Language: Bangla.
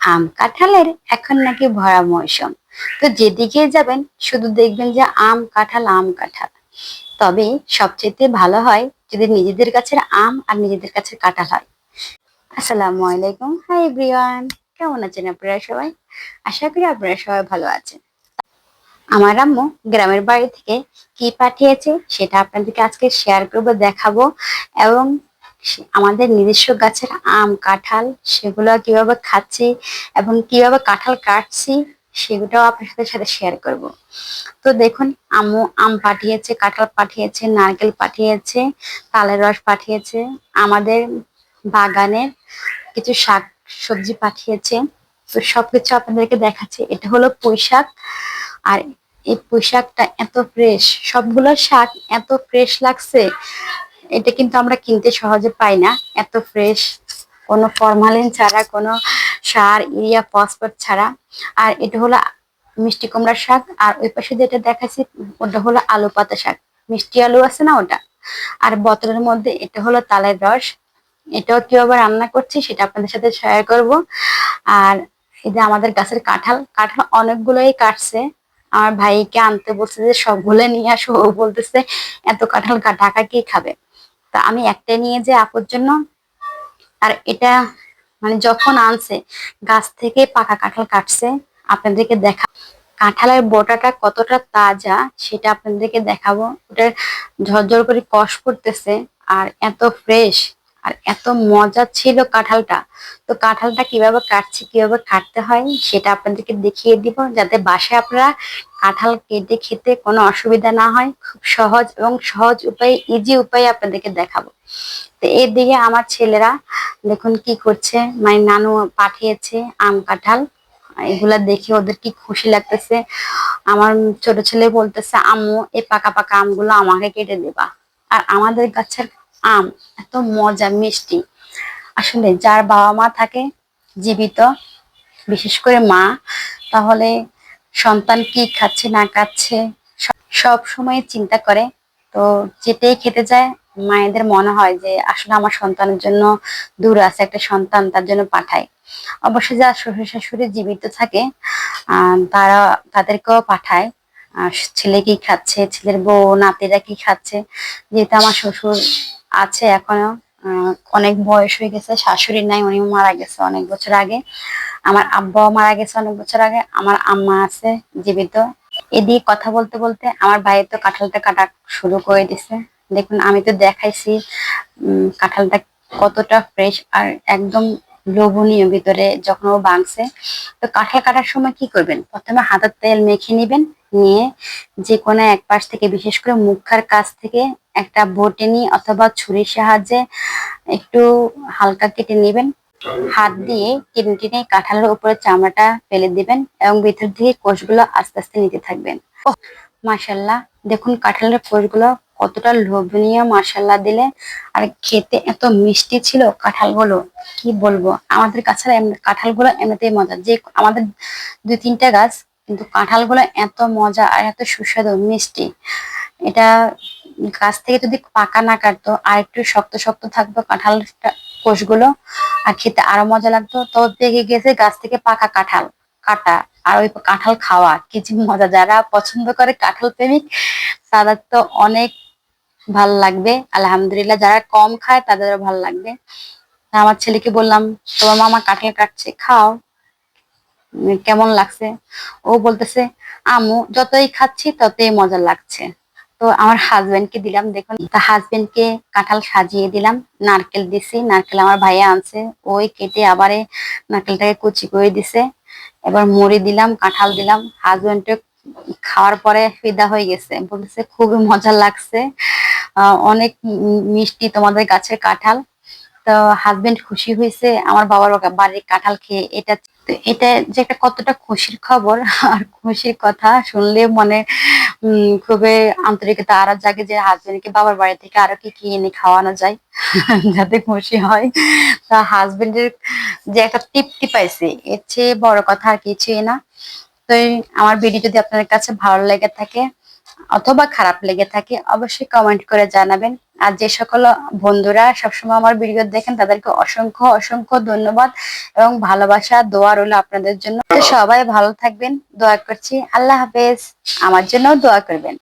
আম কাঁঠালের এখন নাকি ভরা মৌসুম। তো যেদিকে যাবেন, শুধু দেখবেন যে আম কাঁঠাল আম কাঁঠাল। তবে সবচেয়ে ভালো হয় যদি নিজেদের কাছের আম আর নিজেদের কাছে কাঁঠাল হয়। আসসালামু আলাইকুম। হাই এভরিওয়ান, কেমন আছেন আপনারা সবাই? আশা করি আপনারা সবাই ভালো আছেন। আমার আম্মু গ্রামের বাড়ি থেকে কি পাঠিয়েছে, সেটা আপনাদেরকে আজকে শেয়ার করব, দেখাবো এবং আমাদের নিজস্ব গাছের আম, কাঁঠাল, সেগুলো কীভাবে খাচ্ছি এবং কীভাবে কাঁঠাল কাটছি সেগুলোও আপনার সাথে সাথে শেয়ার করব। তো দেখুন আম্মু আম পাঠিয়েছে, কাঁঠাল পাঠিয়েছে, নারকেল পাঠিয়েছে, তালের রস পাঠিয়েছে, আমাদের বাগানের কিছু শাক সবজি পাঠিয়েছে। তো সবকিছু আপনাদেরকে দেখাচ্ছে। এটা হলো পুঁই আর এই পুঁই এত ফ্রেশ সবগুলো শাক এত ফ্রেশ লাগছে। এটা কিন্তু আমরা কিনতে সহজে পাই না। এত ফ্রেশ কোনো ফরমালিন ছাড়া, কোনো সার, ইউরিয়া ফসফেট ছাড়া। আর এটা হলো মিষ্টি কুমড়ার শাক। আর ওই পাশে যেটা দেখাচ্ছি ওটা হলো আলু পাতা শাক। মিষ্টি আলু আছে না ওটা? আর বোতলের মধ্যে এটা হলো তালের রস। এটাও কীভাবে রান্না করছি সেটা আপনাদের সাথে শেয়ার করব। আর এই যে আমাদের গাছের কাঁঠাল কাঁঠাল অনেকগুলোই কাটছে। আমার ভাইকে আনতে বলছে যে, সবগুলো নিয়ে আসো। ও বলতেছে, এত কাঁঠাল ঢাকা কে খাবে? তা আমি একটা নিয়ে যে আপুর জন্য, আর এটা মানে যখন আনছে, গাছ থেকে পাকা কাঁঠাল কাটছে, আপনাদেরকে দেখা, কাঁঠালের বোটাটা কতটা তাজা সেটা আপনাদেরকে দেখাবো। ওটা ঝরঝর করে কষ করতেছে আর এত ফ্রেশ আর এত মজা ছিল কাঁঠালটা। তো কাঁঠালটা কীভাবে কাটছে, কীভাবে কাটতে হয়, সেটা আপনাদেরকে দেখিয়ে দিব, যাতে বাসায় আপনারা কাঁঠাল কেটে খেতে কোনো অসুবিধা না হয়। খুব সহজ এবং সহজ উপায়ে ইজি উপায়ে আপনাদেরকে দেখাবো। তো এর দিকে আমার ছেলেরা, দেখুন কি করছে। মানে নানু পাঠিয়েছে আম কাঁঠাল। এগুলা দেখে ওদের কি খুশি লাগতেছে। আমার ছোট ছেলে বলতেছে, আম্মু, এই পাকা পাকা আমগুলো আমাকে কেটে দেবা। আর আমাদের গাছের আম, এত মজা, মিষ্টি। আসলে যার বাবা মা থাকে জীবিত, বিশেষ করে মা, তাহলে সন্তান কি খাচ্ছে, না খাচ্ছে, সব সময় চিন্তা করে। তো যেটাই খেতে যায়, মায়েদের মনে হয় যে, আসলে আমার সন্তানের জন্য দূর আছে, একটা সন্তান তার জন্য পাঠায়। অবশ্যই যারা শ্বশুর শাশুড়ি জীবিত থাকে তারা তাদেরকেও পাঠায়। ছেলে কি খাচ্ছে, ছেলের বউ, নাতিরা কি খাচ্ছে, যেহেতু আমার শ্বশুর আছে এখনও। অনেক বয়স হয়ে গেছে, শাশুড়ি নাই উনি মারা গেছে অনেক বছর আগে। আমার আব্বাও মারা গেছে অনেক বছর আগে, আমার আম্মা আছে, জীবিত। এদিকে কথা বলতে বলতে আমার ভাই তো কাঁঠালটা কাটা শুরু করে দিছে। দেখুন, আমি তো দেখাইছি কাঁঠালটা কতটা ফ্রেশ আর একদম লোভনীয় ভিতরে যখন ও ভাঙছে, তো কাঁঠাল কাটার সময় কি করবেন? প্রথমে হাতের তেল মেখে নেবেন, নিয়ে যে কোনো এক পাশ থেকে, বিশেষ করে মুখার কাছ থেকে একটা বটেনি অথবা ছুরির সাহায্যে একটু হালকা কেটে নেবেন। হাত দিয়ে টেনে টেনে কাঁঠালের উপরে চামড়াটা ফেলে দিবেন এবং ভিতর থেকে কোষগুলো আস্তে আস্তে নিতে থাকবেন। ও মাশাল্লাহ, দেখুন কাঁঠালের কোষগুলো কতটা লোভনীয় মাশাল্লাহ দিলে। আর খেতে এত মিষ্টি ছিল, কাঁঠালগুলো, কি বলব? আমাদের কাছে কাঁঠালগুলো এমনিতেই মজা। যে, আমাদের দুই, তিনটা গাছ, কিন্তু কাঁঠালগুলো এত মজা আর এত সুস্বাদু, মিষ্টি। এটা গাছ থেকে যদি পাকা না কাটতো, আর একটু শক্ত শক্ত থাকতো কাঁঠালটা, কোষগুলো, আর খেতে আরও মজা লাগতো, তো পেকে গেছে গাছ থেকে পাকা কাঁঠাল কাটা, আর ওই কাঁঠাল খাওয়া, কি মজা। যারা পছন্দ করে কাঁঠাল প্রেমিক, তাদের তো অনেক ভালো লাগবে। আলহামদুলিল্লাহ, যারা কম খায় তাদেরও ভালো লাগবে। আমার ছেলেকে বললাম, তোমার মামা কাঁঠাল কাটছে, খাও। কেমন লাগছে? ও বলতেছে, আমু, যতই খাচ্ছি ততই মজা লাগছে। তো আমার হাজবেন্ডকে দিলাম, দেখুন। তা হাজবেন্ডকে কাঁঠাল সাজিয়ে দিলাম, নারকেল দিছি, নারকেল আমার ভাইয়া আনছে। ওই কেটে আবারে নারকেলটাকে কুচি করে দিছে। এবার মুড়ি দিলাম, কাঁঠাল দিলাম। হাজবেন্ডে খাওয়ার পরে ফিদা হয়ে গেছে। বলতেছে, খুবই মজা লাগছে। অনেক মিষ্টি তোমাদের গাছের কাঁঠাল। তো হাজবেন্ড খুশি হয়েছে, আমার বাবার বাড়ির কাঁঠাল খেয়ে। এটা এটা যে একটা কতটা খুশির খবর, আর খুশির কথা শুনলে মনে খুবই আন্তরিকতা। আরও জাগে যে হাজবেন্ডকে বাবার বাড়ি থেকে আরও কি কি এনে খাওয়ানো যায়, যাতে খুশি হয়। তা হাজবেন্ডের যে একটা তৃপ্তি পাইছে, এর চেয়ে বড় কথা আর কিছুই না। তো আমার ভিডিও যদি আপনাদের কাছে ভালো লেগে থাকে অথবা খারাপ লেগে থাকে, অবশ্যই কমেন্ট করে জানাবেন। আর যে সকল বন্ধুরা সবসময় আমার ভিডিও দেখেন, তাদেরকে অসংখ্য অসংখ্য ধন্যবাদ এবং ভালোবাসা, দোয়া রইল আপনাদের জন্য। সবাই ভালো থাকবেন, দোয়া করছি। আল্লাহ হাফেজ। আমার জন্য দোয়া করবেন।